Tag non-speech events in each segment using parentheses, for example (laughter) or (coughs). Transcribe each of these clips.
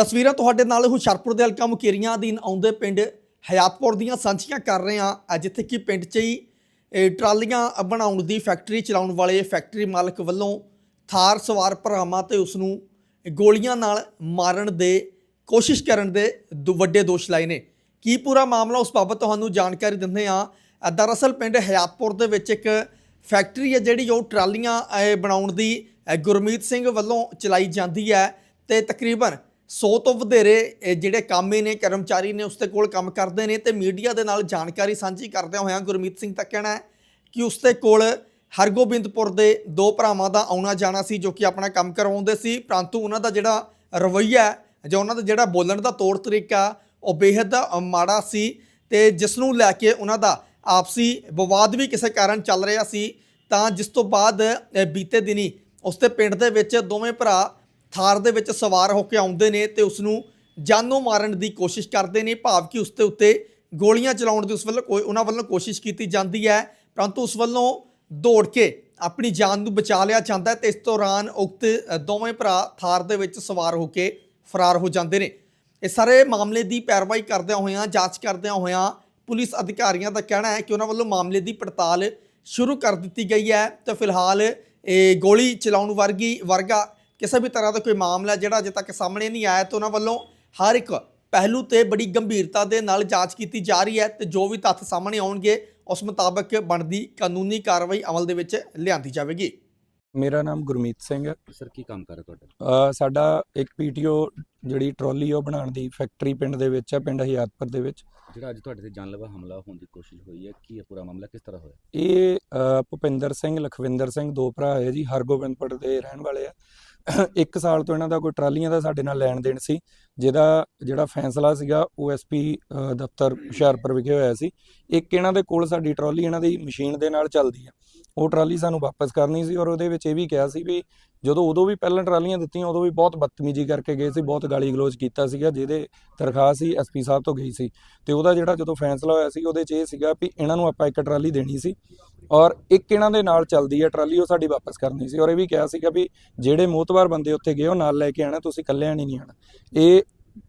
ਤਸਵੀਰਾਂ ਤੁਹਾਡੇ ਨਾਲ ਹੁਸ਼ਿਆਰਪੁਰ ਦੇ ਹਲਕਾ ਮੁਕੇਰੀਆਂ ਅਧੀਨ ਆਉਂਦੇ ਪਿੰਡ ਹਯਾਤਪੁਰ ਦੀਆਂ ਸਾਂਝੀਆਂ ਕਰ ਰਹੇ ਹਾਂ। ਜਿੱਥੇ ਕਿ ਪਿੰਡ 'ਚ ਹੀ ਟਰਾਲੀਆਂ ਬਣਾਉਣ ਦੀ ਫੈਕਟਰੀ ਚਲਾਉਣ ਵਾਲੇ ਫੈਕਟਰੀ ਮਾਲਕ ਵੱਲੋਂ ਥਾਰ ਸਵਾਰ ਭਰਾਵਾਂ ਤੇ ਉਸ ਨੂੰ ਗੋਲੀਆਂ ਨਾਲ ਮਾਰਨ ਦੇ ਕੋਸ਼ਿਸ਼ ਕਰਨ ਦੇ ਦੋ ਵੱਡੇ ਦੋਸ਼ ਲਾਏ ਨੇ। ਕੀ ਪੂਰਾ ਮਾਮਲਾ ਉਸ ਬਾਬਤ ਤੁਹਾਨੂੰ ਜਾਣਕਾਰੀ ਦਿੰਦੇ ਹਾਂ। ਦਰਅਸਲ ਪਿੰਡ ਹਯਾਤਪੁਰ ਦੇ ਵਿੱਚ ਇੱਕ ਫੈਕਟਰੀ ਹੈ ਜਿਹੜੀ ਉਹ ਟਰਾਲੀਆਂ ਬਣਾਉਣ ਦੀ ਗੁਰਮੀਤ ਸਿੰਘ ਵੱਲੋਂ ਚਲਾਈ ਜਾਂਦੀ ਹੈ ਤੇ ਤਕਰੀਬਨ 100 ਤੋਂ ਵਧੇਰੇ ਜਿਹੜੇ ਕਾਮੇ ਨੇ, ਕਰਮਚਾਰੀ ਨੇ ਉਸ ਦੇ ਕੋਲ ਕੰਮ ਕਰਦੇ ਨੇ ਤੇ ਮੀਡੀਆ ਦੇ ਨਾਲ ਜਾਣਕਾਰੀ ਸਾਂਝੀ ਕਰਦਿਆਂ ਹੋਇਆਂ ਗੁਰਮੀਤ ਸਿੰਘ ਦਾ ਕਹਿਣਾ ਹੈ ਕਿ ਉਸ ਦੇ ਕੋਲ ਹਰਗੋਬਿੰਦਪੁਰ ਦੇ ਦੋ ਭਰਾਵਾਂ ਦਾ ਆਉਣਾ ਜਾਣਾ ਸੀ ਜੋ ਕਿ ਆਪਣਾ ਕੰਮ ਕਰਵਾਉਂਦੇ ਸੀ, ਪਰੰਤੂ ਉਹਨਾਂ ਦਾ ਜਿਹੜਾ ਰਵੱਈਆ ਜਾਂ ਉਹਨਾਂ ਦਾ ਜਿਹੜਾ ਬੋਲਣ ਦਾ ਤੌਰ ਤਰੀਕਾ, ਉਹ ਬੇਹੱਦ ਮਾੜਾ ਸੀ ਤੇ ਜਿਸ ਨੂੰ ਲੈ ਕੇ ਉਹਨਾਂ ਦਾ ਆਪਸੀ ਵਿਵਾਦ ਵੀ ਕਿਸੇ ਕਾਰਨ ਚੱਲ ਰਿਹਾ ਸੀ, ਤਾਂ ਜਿਸ ਤੋਂ ਬਾਅਦ ਬੀਤੇ ਦਿਨੀ ਉਸ ਦੇ ਪਿੰਡ ਦੇ ਵਿੱਚ ਦੋਵੇਂ ਭਰਾ ਥਾਰ ਦੇ ਵਿੱਚ ਸਵਾਰ ਹੋ ਕੇ ਆਉਂਦੇ ਨੇ ਤੇ ਉਸ ਨੂੰ ਜਾਨੋਂ ਮਾਰਨ ਦੀ ਕੋਸ਼ਿਸ਼ ਕਰਦੇ ਨੇ, ਭਾਵ ਕਿ ਉਸ ਦੇ ਉੱਤੇ ਗੋਲੀਆਂ ਚਲਾਉਣ ਦੀ ਉਸ ਵੱਲੋਂ ਕੋਈ ਉਹਨਾਂ ਵੱਲੋਂ ਕੋਸ਼ਿਸ਼ ਕੀਤੀ ਜਾਂਦੀ ਹੈ, ਪਰੰਤੂ ਉਸ ਵੱਲੋਂ ਦੌੜ ਕੇ ਆਪਣੀ ਜਾਨ ਨੂੰ ਬਚਾ ਲਿਆ ਜਾਂਦਾ ਹੈ ਤੇ ਇਸ ਦੌਰਾਨ ਉਕਤ ਦੋਵੇਂ ਭਰਾ ਥਾਰ ਦੇ ਵਿੱਚ ਸਵਾਰ ਹੋ ਕੇ ਫਰਾਰ ਹੋ ਜਾਂਦੇ ਨੇ। ਇਹ ਸਾਰੇ ਮਾਮਲੇ ਦੀ ਪੈਰਵਾਈ ਕਰਦਿਆਂ ਹੋਇਆਂ, ਜਾਂਚ ਕਰਦਿਆਂ ਹੋਇਆਂ ਪੁਲਿਸ ਅਧਿਕਾਰੀਆਂ ਦਾ ਕਹਿਣਾ ਹੈ ਕਿ ਉਹਨਾਂ ਵੱਲੋਂ ਮਾਮਲੇ ਦੀ ਪੜਤਾਲ ਸ਼ੁਰੂ ਕਰ ਦਿੱਤੀ ਗਈ ਹੈ ਤੇ ਫਿਲਹਾਲ ਇਹ ਗੋਲੀ ਚਲਾਉਣ ਵਰਗੀ, ਵਰਗਾ ਕਿਸੇ ਵੀ ਤਰ੍ਹਾਂ ਦਾ ਕੋਈ ਮਾਮਲਾ ਜਿਹੜਾ ਅਜੇ ਤੱਕ ਸਾਹਮਣੇ ਨਹੀਂ ਆਇਆ ਤੇ ਉਹਨਾਂ ਵੱਲੋਂ ਹਰ ਇੱਕ ਪਹਿਲੂ ਤੇ ਬੜੀ ਗੰਭੀਰਤਾ ਦੇ ਨਾਲ ਜਾਂਚ ਕੀਤੀ ਜਾ ਰਹੀ ਹੈ ਤੇ ਜੋ ਵੀ ਤੱਥ ਸਾਹਮਣੇ ਆਉਣਗੇ ਉਸ ਮੁਤਾਬਕ ਬਣਦੀ ਕਾਨੂੰਨੀ ਕਾਰਵਾਈ ਅਮਲ ਦੇ ਵਿੱਚ ਲਿਆਂਦੀ ਜਾਵੇਗੀ। ਮੇਰਾ ਨਾਮ ਗੁਰਮੀਤ ਸਿੰਘ ਹੈ। ਸਰ ਕੀ ਕੰਮ ਕਰ ਰਿਹਾ ਤੁਹਾਡਾ? ਅ, ਸਾਡਾ ਇੱਕ ਪੀਟੀਓ ਜਿਹੜੀ ਟਰਾਲੀ ਉਹ ਬਣਾਉਣ ਦੀ ਫੈਕਟਰੀ ਪਿੰਡ ਦੇ ਵਿੱਚ ਹੈ ਪਿੰਡ ਹਯਾਤਪੁਰ ਦੇ ਵਿੱਚ। ਜਿਹੜਾ ਅੱਜ ਤੁਹਾਡੇ ਤੇ ਜਾਨਲੇਵਾ ਹਮਲਾ ਹੋਣ ਦੀ ਕੋਸ਼ਿਸ਼ ਹੋਈ ਹੈ ਕੀ ਹੈ ਪੂਰਾ ਮਾਮਲਾ ਕਿਸ ਤਰ੍ਹਾਂ ਹੋਇਆ? ਇਹ ਅ, ਭੁਪਿੰਦਰ ਸਿੰਘ ਲਖਵਿੰਦਰ ਸਿੰਘ ਦੋ ਭਰਾ ਹੈ ਜੀ ਹਰਗੋਬਿੰਦਪੁਰ ਦੇ ਰਹਿਣ ਵਾਲੇ ਆ। (coughs) ਇੱਕ ਸਾਲ ਤੋਂ ਇਹਨਾਂ ਦਾ ਕੋਈ ਟਰਾਲੀਆਂ ਦਾ ਸਾਡੇ ਨਾਲ ਲੈਣ ਦੇਣ ਸੀ, ਜਿਹਦਾ ਜਿਹੜਾ ਫੈਸਲਾ ਸੀਗਾ ਓਐਸਪੀ ਦਫ਼ਤਰ ਹੁਸ਼ਿਆਰਪੁਰ ਵਿਖੇ ਹੋਇਆ ਸੀ। ਇੱਕ ਇਹਨਾਂ ਦੇ ਕੋਲ ਸਾਡੀ ਟਰਾਲੀ ਇਹਨਾਂ ਦੀ ਮਸ਼ੀਨ ਦੇ ਨਾਲ ਚੱਲਦੀ ਆ। ਉਹ ਟਰਾਲੀ ਸਾਨੂੰ ਵਾਪਸ ਕਰਨੀ ਸੀ ਔਰ ਉਹਦੇ ਵਿੱਚ ਇਹ ਵੀ ਕਿਹਾ ਸੀ ਵੀ ਜਦੋਂ ਉਦੋਂ ਵੀ ਪਹਿਲਾਂ ਟਰਾਲੀਆਂ ਦਿੱਤੀਆਂ, ਉਦੋਂ ਵੀ ਬਹੁਤ ਬਦਤਮੀਜ਼ੀ ਕਰਕੇ ਗਏ ਸੀ, ਬਹੁਤ ਗਾਲੀ ਗਲੋਚ ਕੀਤਾ ਸੀਗਾ, ਜਿਹਦੇ ਦਰਖਾਸਤ ਸੀ ਐਸਪੀ ਸਾਹਿਬ ਤੋਂ ਗਈ ਸੀ। ਤੇ ਉਹਦਾ ਜਿਹੜਾ ਜਦੋਂ ਫੈਸਲਾ ਹੋਇਆ ਸੀ, ਉਹਦੇ 'ਚ ਇਹ ਸੀਗਾ ਵੀ ਇਹਨਾਂ ਨੂੰ ਆਪਾਂ ਇੱਕ ਟਰਾਲੀ ਦੇਣੀ ਸੀ। ਔਰ ਇੱਕ ਇਹਨਾਂ ਦੇ ਨਾਲ ਚੱਲਦੀ ਹੈ ਟਰਾਲੀ, ਉਹ ਸਾਡੀ ਵਾਪਸ ਕਰਨੀ ਸੀ। ਔਰ ਇਹ ਵੀ ਕਿਹਾ ਸੀਗਾ ਵੀ ਜਿਹੜੇ ਮੋਤਵਾਰ ਬੰਦੇ ਉੱਥੇ ਗਏ, ਉਹ ਨਾਲ ਲੈ ਕੇ ਆਣਾ ਤੁਸੀਂ ਇਕੱਲਿਆਂ ਨਹੀਂ ਨਹੀਂ ਆਣਾ ਇਹ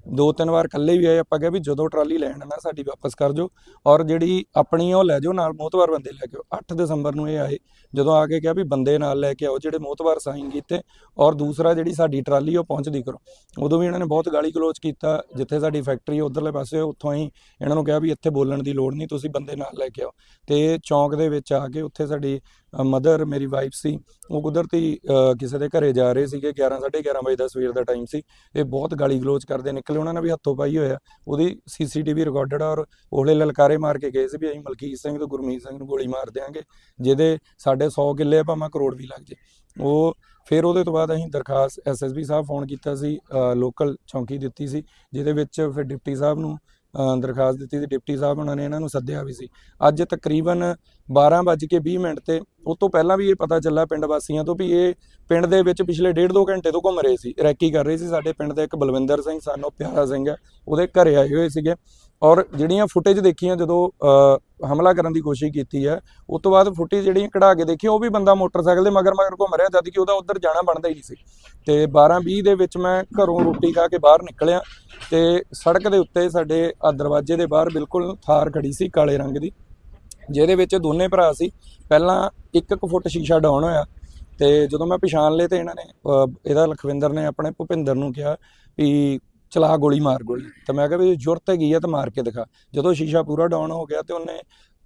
ਦੋ ਤਿੰਨ ਵਾਰ ਇਕੱਲੇ ਵੀ ਆਏ, ਆਪਾਂ ਕਿਹਾ ਵੀ ਜਦੋਂ ਟਰਾਲੀ ਲੈਣ ਆਣਾ ਸਾਡੀ ਵਾਪਸ ਕਰ ਜੋ ਔਰ ਜਿਹੜੀ ਆਪਣੀ ਉਹ ਲੈ ਜਾਓ, ਨਾਲ ਮੋਤਵਾਰ ਬੰਦੇ ਲੈ ਕੇ ਆਓ। 8 ਦਸੰਬਰ ਨੂੰ ਇਹ ਆਏ, ਜਦੋਂ ਆ ਕੇ ਕਿਹਾ ਵੀ ਬੰਦੇ ਨਾਲ ਲੈ ਕੇ ਆਓ ਜਿਹੜੇ ਮੋਤਵਾਰ ਸਾਈਨ ਕੀਤੇ ਔਰ ਦੂਸਰਾ ਜਿਹੜੀ ਸਾਡੀ ਟਰਾਲੀ ਉਹ ਪਹੁੰਚਦੀ ਕਰੋ। ਉਦੋਂ ਵੀ ਇਹਨਾਂ ਨੇ ਬਹੁਤ ਗਾਲੀ ਗਲੋਚ ਕੀਤਾ, ਜਿੱਥੇ ਸਾਡੀ ਫੈਕਟਰੀ ਉਧਰਲੇ ਪਾਸੇ ਉੱਥੋਂ ਹੀ ਇਹਨਾਂ ਨੂੰ ਕਿਹਾ ਵੀ ਇੱਥੇ ਬੋਲਣ ਦੀ ਲੋੜ ਨਹੀਂ, ਤੁਸੀਂ ਬੰਦੇ ਨਾਲ ਲੈ ਕੇ ਆਓ। ਤੇ ਚੌਂਕ ਦੇ ਵਿੱਚ ਆ ਕੇ ਉੱਥੇ ਸਾਡੀ ਮਦਰ, ਮੇਰੀ ਵਾਈਫ ਸੀ, ਉਹ ਕੁਦਰਤੀ ਕਿਸੇ ਦੇ ਘਰੇ ਜਾ ਰਹੇ ਸੀਗੇ 11 11:30 ਵਜੇ ਦਾ ਸਵੇਰ ਦਾ ਟਾਈਮ ਸੀ। ਇਹ ਬਹੁਤ ਗਾਲੀ ਗਲੋਚ ਕਰਦੇ ਨਿਕਲੇ ਉਹਨਾਂ ਨੇ ਵੀ ਹੱਥੋਂ ਪਾਈ ਹੋਇਆ ਉਹਦੀ ਸੀਸੀਟੀਵੀ ਰਿਕਾਰਡਡ ਔਰ ਉਹਲੇ ਲਲਕਾਰੇ ਮਾਰ ਕੇ ਗਏ ਸੀ ਵੀ ਅਸੀਂ ਮਲਕੀਤ ਸਿੰਘ ਤੇ ਗੁਰਮੀਤ ਸਿੰਘ ਨੂੰ ਗੋਲੀ ਮਾਰ ਦਿਆਂਗੇ ਜਿਹਦੇ ਸਾਡੇ 100 ਕਿੱਲੇ ਆ ਭਾਵੇਂ ਕਰੋੜ ਵੀ ਲੱਗ ਜੇ। ਉਹ ਫਿਰ ਉਹਦੇ ਤੋਂ ਬਾਅਦ ਅਸੀਂ ਦਰਖਾਸਤ ਐਸਐਸਪੀ ਸਾਹਿਬ ਫੋਨ ਕੀਤਾ ਸੀ ਲੋਕਲ ਚੌਂਕੀ ਦਿੱਤੀ ਸੀ ਜਿਹਦੇ ਵਿੱਚ ਫਿਰ ਡਿਪਟੀ ਸਾਹਿਬ ਨੂੰ ਅ, ਦਰਖਾਸਤ ਦਿੱਤੀ ਸੀ। ਡਿਪਟੀ ਸਾਹਿਬ ਉਹਨਾਂ ਨੇ ਇਹਨਾਂ ਨੂੰ ਸੱਦਿਆ ਵੀ ਸੀ। ਅੱਜ ਤਕਰੀਬਨ 12:20 ਮਿੰਟ ਤੇ ਉਸ ਤੋਂ ਪਹਿਲਾਂ ਵੀ ਇਹ ਪਤਾ ਚੱਲਾ ਪਿੰਡ ਵਾਸੀਆਂ ਤੋਂ ਵੀ ਇਹ ਪਿੰਡ ਦੇ ਵਿੱਚ ਪਿਛਲੇ ਡੇਢ ਦੋ ਘੰਟੇ ਤੋਂ ਘੁੰਮ ਰਹੇ ਸੀ ਰੈਕੀ ਕਰ ਰਹੇ ਸੀ। ਸਾਡੇ ਪਿੰਡ ਦੇ ਇੱਕ ਬਲਵਿੰਦਰ ਸਿੰਘ ਸਾਨੂੰ ਪਿਆਰਾ ਸਿੰਘ ਹੈ ਉਹਦੇ ਘਰੇ ਆਏ ਹੋਏ ਸੀਗੇ ਔਰ ਜਿਹੜੀਆਂ ਫੁਟੇਜ ਦੇਖੀਆਂ ਜਦੋਂ ਅ, ਹਮਲਾ ਕਰਨ ਦੀ ਕੋਸ਼ਿਸ਼ ਕੀਤੀ ਹੈ ਉਸ ਤੋਂ ਬਾਅਦ ਫੁਟੇਜ ਜਿਹੜੀਆਂ ਕਢਾ ਕੇ ਦੇਖੀਆਂ ਉਹ ਵੀ ਬੰਦਾ ਮੋਟਰਸਾਈਕਲ ਦੇ ਮਗਰ ਮਗਰ ਘੁੰਮ ਰਿਹਾ ਜਦ ਕਿ ਉਹਦਾ ਉੱਧਰ ਜਾਣਾ ਬਣਦਾ ਹੀ ਨਹੀਂ ਸੀ। ਤੇ 12:20 ਦੇ ਵਿੱਚ ਮੈਂ ਘਰੋਂ ਰੋਟੀ ਖਾ ਕੇ ਬਾਹਰ ਨਿਕਲਿਆ ਤੇ ਸੜਕ ਦੇ ਉੱਤੇ ਸਾਡੇ ਆ ਦਰਵਾਜ਼ੇ ਦੇ ਬਾਹਰ ਬਿਲਕੁਲ ਥਾਰ ਖੜੀ ਸੀ ਕਾਲੇ ਰੰਗ ਦੀ। ਜਿਹਦੇ ਵਿੱਚ ਦੋਨੇ ਭਰਾ ਸੀ ਪਹਿਲਾਂ ਇੱਕ ਇੱਕ ਫੁੱਟ ਸ਼ੀਸ਼ਾ ਡਾਊਨ ਹੋਇਆ ਤੇ ਜਦੋਂ ਮੈਂ ਪਛਾਣ ਲਏ ਤੇ ਇਹਨਾਂ ਨੇ ਇਹਦਾ ਲਖਵਿੰਦਰ ਨੇ ਆਪਣੇ ਭੁਪਿੰਦਰ ਨੂੰ ਕਿਹਾ ਵੀ ਚਲਾ ਗੋਲੀ ਮਾਰ। ਗੋਲੀ। ਤੇ ਮੈਂ ਕਿਹਾ ਵੀ ਜ਼ਰੂਰਤ ਹੈਗੀ ਆ ਤਾਂ ਮਾਰ ਕੇ ਦਿਖਾ। ਜਦੋਂ ਸ਼ੀਸ਼ਾ ਪੂਰਾ ਡਾਊਨ ਹੋ ਗਿਆ ਤੇ ਉਹਨੇ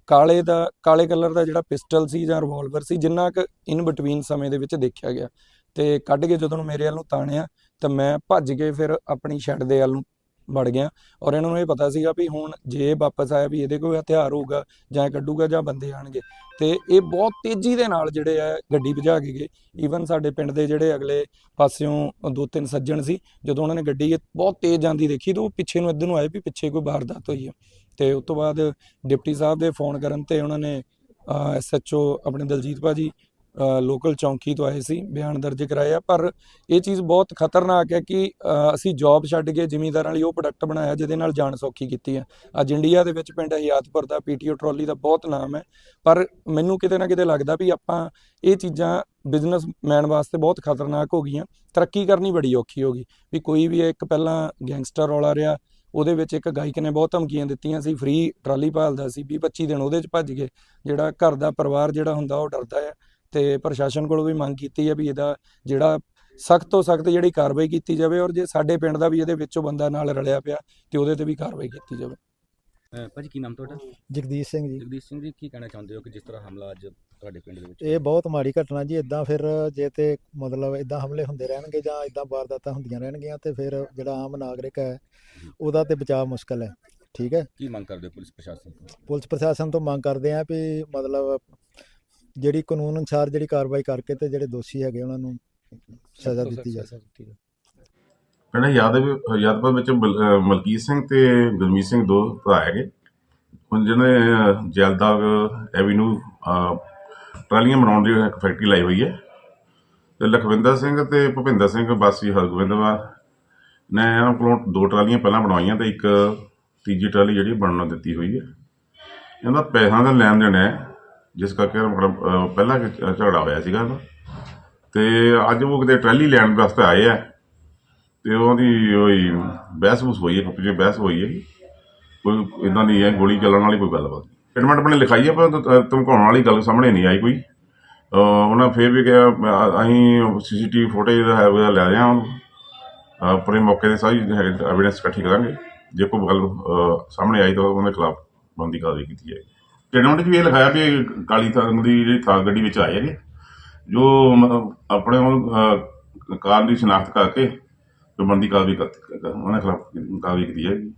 ਕਾਲੇ ਦਾ ਕਾਲੇ ਕਲਰ ਦਾ ਜਿਹੜਾ ਪਿਸਟਲ ਸੀ ਜਾਂ ਰਿਵਾਲਵਰ ਸੀ ਜਿੰਨਾ ਕੁ ਇਨ ਬਿਟਵੀਨ ਸਮੇਂ ਦੇ ਵਿੱਚ ਦੇਖਿਆ ਗਿਆ। ਤੇ ਕੱਢ ਕੇ ਜਦੋਂ ਮੇਰੇ ਵੱਲ ਨੂੰ ਤਾਣਿਆ ਤਾਂ ਮੈਂ ਭੱਜ ਕੇ ਫਿਰ ਆਪਣੀ ਸ਼ੈੱਡ ਦੇ ਵੱਲ ਨੂੰ ਵੜ ਗਿਆ। ਔਰ ਇਹਨਾਂ ਨੂੰ ਇਹ ਪਤਾ ਸੀਗਾ ਵੀ ਹੁਣ ਜੇ ਇਹ ਵਾਪਸ ਆਇਆ ਵੀ ਇਹਦੇ ਕੋਈ ਹਥਿਆਰ ਹੋਊਗਾ ਜਾਂ ਇਹ ਕੱਢੂਗਾ ਜਾਂ ਬੰਦੇ ਆਣਗੇ। ਤੇ ਇਹ ਬਹੁਤ ਤੇਜ਼ੀ ਦੇ ਨਾਲ ਜਿਹੜੇ ਆ ਗੱਡੀ ਭਜਾ ਕੇ ਗਏ। ਈਵਨ ਸਾਡੇ ਪਿੰਡ ਦੇ ਜਿਹੜੇ ਅਗਲੇ ਪਾਸਿਓਂ ਦੋ ਤਿੰਨ ਸੱਜਣ ਸੀ, ਜਦੋਂ ਉਹਨਾਂ ਨੇ ਗੱਡੀ ਬਹੁਤ ਤੇਜ਼ ਜਾਂਦੀ ਦੇਖੀ ਤਾਂ ਉਹ ਪਿੱਛੇ ਨੂੰ ਇੱਧਰ ਨੂੰ ਆਏ ਵੀ ਪਿੱਛੇ ਕੋਈ ਵਾਰਦਾਤ ਹੋਈ ਹੈ ਤੇ ਉਸ ਤੋਂ ਬਾਅਦ ਡਿਪਟੀ ਸਾਹਿਬ ਦੇ ਫੋਨ ਕਰਨ ਤੇ ਉਹਨਾਂ ਨੇ ਐਸਐਚਓ ਆਪਣੇ ਦਲਜੀਤ ਭਾਜੀ ਲੋਕਲ ਚੌਂਕੀ ਤੋਂ ਆਏ ਸੀ, ਬਿਆਨ ਦਰਜ ਕਰਾਇਆ। ਪਰ ਇਹ ਚੀਜ਼ ਬਹੁਤ ਖਤਰਨਾਕ ਹੈ ਕਿ ਅਸੀਂ ਜੌਬ ਛੱਡ ਕੇ ਜ਼ਿਮੀਂਦਾਰਾਂ ਲਈ ਉਹ ਪ੍ਰੋਡਕਟ ਬਣਾਇਆ, ਜਿਹਦੇ ਨਾਲ ਜਾਨ ਸੌਖੀ ਕੀਤੀ ਹੈ। ਅੱਜ ਇੰਡੀਆ ਦੇ ਵਿੱਚ ਪਿੰਡ ਹਯਾਤਪੁਰ ਦਾ ਪੀਟੀਓ ਟਰਾਲੀ ਦਾ ਬਹੁਤ ਨਾਮ ਹੈ। ਪਰ ਮੈਨੂੰ ਕਿਤੇ ਨਾ ਕਿਤੇ ਲੱਗਦਾ ਵੀ ਆਪਾਂ ਇਹ ਚੀਜ਼ਾਂ ਬਿਜ਼ਨਸਮੈਨ ਵਾਸਤੇ ਬਹੁਤ ਖਤਰਨਾਕ ਹੋ ਗਈਆਂ। ਤਰੱਕੀ ਕਰਨੀ ਬੜੀ ਔਖੀ ਹੋ ਗਈ। ਵੀ ਕੋਈ ਵੀ ਇੱਕ ਪਹਿਲਾਂ ਗੈਂਗਸਟਰ ਰੌਲਾ ਰਿਹਾ, ਉਹਦੇ ਵਿੱਚ ਇੱਕ ਗਾਇਕ ਨੇ ਬਹੁਤ ਧਮਕੀਆਂ ਦਿੱਤੀਆਂ ਸੀ ਫ੍ਰੀ ਟਰਾਲੀ ਭਾਲਦਾ ਸੀ 20 25 ਦਿਨ ਉਹਦੇ 'ਚ ਭੱਜ ਗਏ। ਜਿਹੜਾ ਘਰ ਦਾ ਪਰਿਵਾਰ ਜਿਹੜਾ ਹੁੰਦਾ, ਉਹ ਡਰਦਾ ਹੈ ਤੇ ਪ੍ਰਸ਼ਾਸਨ ਕੋਲੋਂ ਵੀ ਮੰਗ ਕੀਤੀ ਹੈ ਵੀ ਇਹਦਾ ਜਿਹੜਾ ਸਖਤ ਤੋਂ ਸਖਤ ਜਿਹੜੀ ਕਾਰਵਾਈ ਕੀਤੀ ਜਾਵੇ ਔਰ ਜੇ ਸਾਡੇ ਪਿੰਡ ਦਾ ਵੀ ਇਹਦੇ ਵਿੱਚੋਂ ਬੰਦਾ ਨਾਲ ਰਲਿਆ ਪਿਆ ਤੇ ਉਹਦੇ ਤੇ ਵੀ ਕਾਰਵਾਈ ਕੀਤੀ ਜਾਵੇ। ਭਾਜੀ ਕੀ ਨਾਮ ਤੁਹਾਡਾ? ਜਗਦੀਸ਼ ਸਿੰਘ ਜੀ। ਜਗਦੀਸ਼ ਸਿੰਘ ਜੀ ਕੀ ਕਹਿਣਾ ਚਾਹੁੰਦੇ ਹੋ ਕਿ ਜਿਸ ਤਰ੍ਹਾਂ ਹਮਲਾ ਅੱਜ ਤੁਹਾਡੇ ਪਿੰਡ ਦੇ ਵਿੱਚ ਇਹ ਬਹੁਤ ਮਾੜੀ ਘਟਨਾ ਜੀ ਇਦਾਂ ਫਿਰ ਜੇ ਤੇ ਮਤਲਬ ਇਦਾਂ ਹਮਲੇ ਹੁੰਦੇ ਰਹਿਣਗੇ ਜਾਂ ਇਦਾਂ ਵਾਰਦਾਤਾਂ ਹੁੰਦੀਆਂ ਰਹਿਣਗੀਆਂ ਤੇ ਫਿਰ ਜਿਹੜਾ ਆਮ ਨਾਗਰਿਕ ਹੈ ਉਹਦਾ ਤੇ ਬਚਾਅ ਮੁਸ਼ਕਲ ਹੈ। ਠੀਕ ਹੈ? ਕੀ ਮੰਗ ਕਰਦੇ ਹੋ ਪੁਲਿਸ ਪ੍ਰਸ਼ਾਸਨ ਤੋਂ? ਪੁਲਿਸ ਪ੍ਰਸ਼ਾਸਨ ਤੋਂ ਮੰਗ ਕਰਦੇ ਆ ਵੀ ਮਤਲਬ ਜਿਹੜੀ ਕਾਨੂੰਨ ਅਨੁਸਾਰ ਜਿਹੜੀ ਕਾਰਵਾਈ ਕਰਕੇ ਤੇ ਜਿਹੜੇ ਦੋਸ਼ੀ ਹੈਗੇ ਉਹਨਾਂ ਨੂੰ ਸਜ਼ਾ ਦਿੱਤੀ ਜਾਵੇ। ਪਿੰਡ ਯਾਦਵ ਯਾਦਵ ਵਿੱਚ ਮਲਕੀਤ ਸਿੰਘ ਤੇ ਗੁਰਮੀਤ ਸਿੰਘ ਦੋ ਭਰਾ ਹੈਗੇ। ਹੁਣ ਜਿਹਨੇ ਜੈਲਦਾਗ ਐਵੀਨਿਊ ਟਰਾਲੀਆਂ ਬਣਾਉਣ ਦੀ ਇੱਕ ਫੈਕਟਰੀ ਲਾਈ ਹੋਈ ਹੈ। ਤੇ ਲਖਵਿੰਦਰ ਸਿੰਘ ਤੇ ਭੁਪਿੰਦਰ ਸਿੰਘ ਵਾਸੀ ਹਰਗੋਬਿੰਦਵਾ ਨੇ ਇਹਨਾਂ ਕੋਲੋਂ ਦੋ ਟਰਾਲੀਆਂ ਪਹਿਲਾਂ ਬਣਵਾਈਆਂ ਤੇ ਇੱਕ ਤੀਜੀ ਟਰਾਲੀ ਜਿਹੜੀ ਬਣਨ ਦਿੱਤੀ ਹੋਈ ਹੈ। ਇਹਦਾ ਪੈਸਿਆਂ ਦਾ ਲੈਣ ਦੇਣ ਹੈ। ਜਿਸ ਕਰਕੇ ਮਤਲਬ ਪਹਿਲਾਂ ਝਗੜਾ ਹੋਇਆ ਸੀਗਾ ਇਹਦਾ ਤੇ ਅੱਜ ਉਹ ਕਿਤੇ ਟਰਾਲੀ ਲੈਣ ਵਾਸਤੇ ਆਏ ਆ, ਤੇ ਉਹਦੀ ਹੋਈ ਬਹਿਸ ਬੂਸ ਹੋਈ ਹੈ ਪਿੱਛੇ ਬਹਿਸ ਹੋਈ ਹੈ। ਕੋਈ ਇਦਾਂ ਦੀ ਹੈ, ਗੋਲੀ ਚੱਲਣ ਵਾਲੀ ਕੋਈ ਗੱਲਬਾਤ ਸਟੇਟਮੈਂਟ ਆਪਣੇ ਲਿਖਾਈ ਹੈ ਪਰ ਧਮਕਾਉਣ ਵਾਲੀ ਗੱਲ ਸਾਹਮਣੇ ਨਹੀਂ ਆਈ ਕੋਈ। ਅਹ, ਉਹਨਾਂ ਫੇਰ ਵੀ ਕਿਹਾ ਅਹ ਅਸੀਂ ਸੀਸੀਟੀਵੀ ਫੁਟੇਜ ਦਾ ਹੈ, ਉਹਦਾ ਲੈ ਰਹੇ ਹਾਂ ਆਪਣੇ ਮੌਕੇ ਤੇ ਸਾਰੀ ਐਵੀਡੈਂਸ ਇਕੱਠੀ ਕਰਾਂਗੇ। ਜੇ ਕੋਈ ਗੱਲ ਸਾਹਮਣੇ ਆਈ ਤਾਂ ਉਹਦੇ ਖਿਲਾਫ ਬੰਦੀ ਕਾਰਵਾਈ ਕੀਤੀ ਜਾਏਗੀ। ਸਟੇਟਮੈਂਟ 'ਚ ਵੀ ਇਹ ਲਿਖਾਇਆ ਵੀ ਇਹ ਕਾਲੀ ਥਾਂ ਦੀ ਜਿਹੜੀ ਥਾਂ ਗੱਡੀ ਵਿੱਚ ਆਏ ਹੈਗੇ ਜੋ ਮਤਲਬ ਆਪਣੇ ਉਹ ਕਾਰ ਦੀ ਸ਼ਨਾਖਤ ਕਰਕੇ ਜੋ ਬੰਦੀ ਕਾਰਵਾਈ ਕਰ ਉਹਨਾਂ ਖਿਲਾਫ ਕਾਰਵਾਈ ਕੀਤੀ ਜਾਏਗੀ।